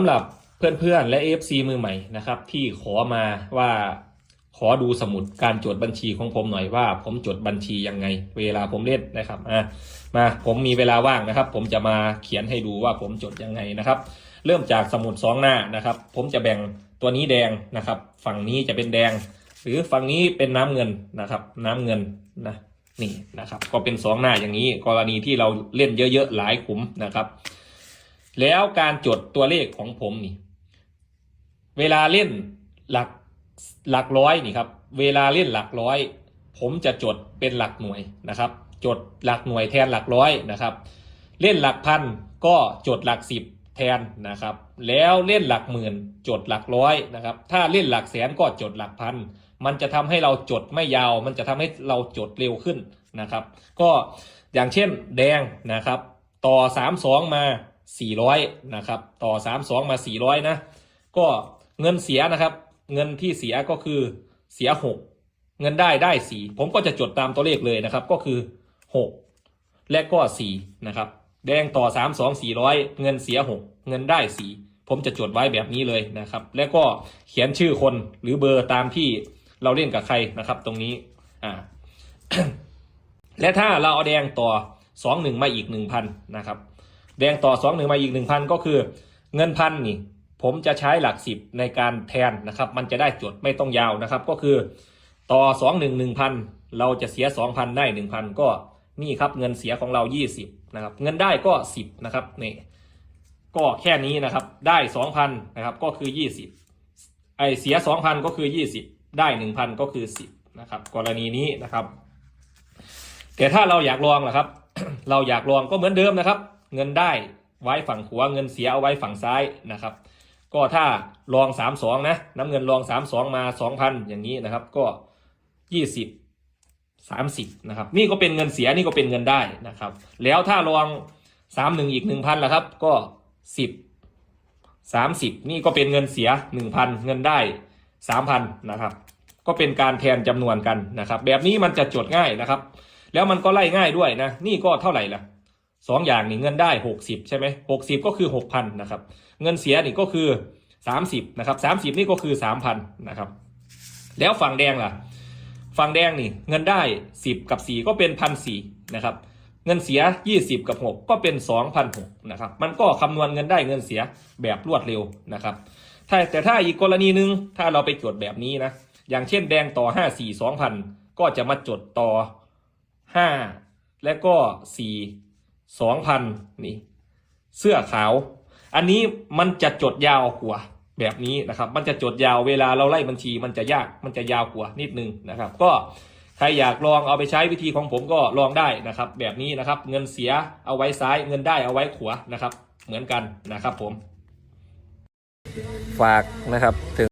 สำหรับเพื่อนๆ และ AFC มือใหม่นะครับที่ขอมาว่าขอดูสมุดการจดบัญชีของผมหน่อยว่า ผมจดบัญชียังไง เวลาผมเล่นนะครับอะมาผมมีเวลาว่างนะครับ ผมจะมาเขียนให้ดูว่าผมจดยังไงนะครับ เริ่มจากสมุดสองหน้านะครับ ผมจะแบ่งตัวนี้แดงนะครับ ฝั่งนี้จะเป็นแดง หรือฝั่งนี้เป็นน้ำเงินนะครับ น้ำเงินนะนี่นะครับ ก็เป็นสองหน้าอย่างนี้กรณีที่เราเล่นเยอะๆหลายขุมนะครับ แล้วการจดตัวเลขของผมนี่ เวลาเล่นหลักหลักร้อยนี่ครับ เวลาเล่นหลักร้อย ผมจะจดเป็นหลักหน่วยนะครับ จดหลักหน่วยแทนหลักร้อยนะครับ เล่นหลักพันก็จดหลักสิบแทนนะครับ แล้วเล่นหลักหมื่นจดหลักร้อยนะครับ ถ้าเล่นหลักแสนก็จดหลักพัน มันจะทำให้เราจดไม่ยาว มันจะทำให้เราจดเร็วขึ้นนะครับ ก็อย่างเช่นแดงนะครับ ต่อสามสองมา สี่ร้อยนะครับต่อสามสองมาสี่ร้อยนะ ก็เงินเสียนะครับ เงินที่เสียก็คือเสียหกเงินได้ได้สี่ผมก็จะจดตามตัวเลขเลยนะครับ ก็คือหกและก็สี่นะครับ แดงต่อสามสองสี่ร้อยเงินเสียหกเงินได้สี่ผมจะจดไว้แบบนี้เลยนะครับ แล้วก็เขียนชื่อคนหรือเบอร์ตามที่เราเล่นกับใครนะครับ ตรงนี้อ่าและถ้าเราเอาแดงต่อสองหนึ่งมาอีกหนึ่งพันนะครับ แดงต่อสองหนึ่งมาอีกหนึ่งพันก็คือเงินพันนี่ ผมจะใช้หลักสิบในการแทนนะครับ มันจะได้จดไม่ต้องยาวนะครับ ก็คือต่อสองหนึ่งหนึ่งพันเราจะเสียสองพันได้หนึ่งพันก็นี่ครับเงินเสียของเรายี่สิบนะครับ เงินได้ก็สิบนะครับนี่ก็แค่นี้นะครับได้สองพันนะครับก็คือยี่สิบไอเสียสองพันก็คือยี่สิบได้หนึ่งพันก็คือสิบนะครับ กรณีนี้นะครับ แต่ถ้าเราอยากลองล่ะครับ เราอยากลองก็เหมือนเดิมนะครับ เงินได้ไว้ฝั่งขวาเงินเสียเอาไว้ฝั่งซ้ายนะครับ ก็ถ้าลองสามสองนะน้ำเงินลองสามสองมาสองพันอย่างนี้นะครับ ก็ยี่สิบสามสิบนะครับนี่ก็เป็นเงินเสียนี่ก็เป็นเงินได้นะครับ แล้วถ้าลองสามหนึ่งอีกหนึ่งพันละครับ ก็สิบสามสิบนี่ก็เป็นเงินเสียหนึ่งพันเงินได้สามพันนะครับ ก็เป็นการแทนจำนวนกันนะครับ แบบนี้มันจะจดง่ายนะครับ แล้วมันก็ไล่ง่ายด้วยนะ นี่ก็เท่าไหร่ล่ะ สองอย่างนี่เงินได้หกสิบใช่ไหมหกสิบก็คือหกพันนะครับ เงินเสียนี่ก็คือสามสิบนะครับสามสิบนี่ก็คือสามพันนะครับ แล้วฝั่งแดงล่ะ ฝั่งแดงนี่เงินได้สิบกับสี่ก็เป็นพันสี่นะครับ เงินเสียยี่สิบกับหกก็เป็นสองพันหกนะครับ มันก็คำนวณเงินได้เงินเสียแบบรวดเร็วนะครับ ถ้าแต่ถ้าอีกกรณีหนึ่งถ้าเราไปจดแบบนี้นะ อย่างเช่นแดงต่อห้าสี่สองพันก็จะมาจดต่อห้าและก็สี่ สองพันนี่ เสื้อขาว อันนี้มันจะจดยาวกว่าแบบนี้นะครับ มันจะจดยาวเวลาเราไล่บัญชี มันจะยากมันจะยาวกว่านิดนึงนะครับ ก็ใครอยากลองเอาไปใช้วิธีของผมก็ลองได้นะครับ แบบนี้นะครับ เงินเสียเอาไว้ซ้ายเงินได้เอาไว้ขวานะครับ เหมือนกันนะครับผม ฝากนะครับถึง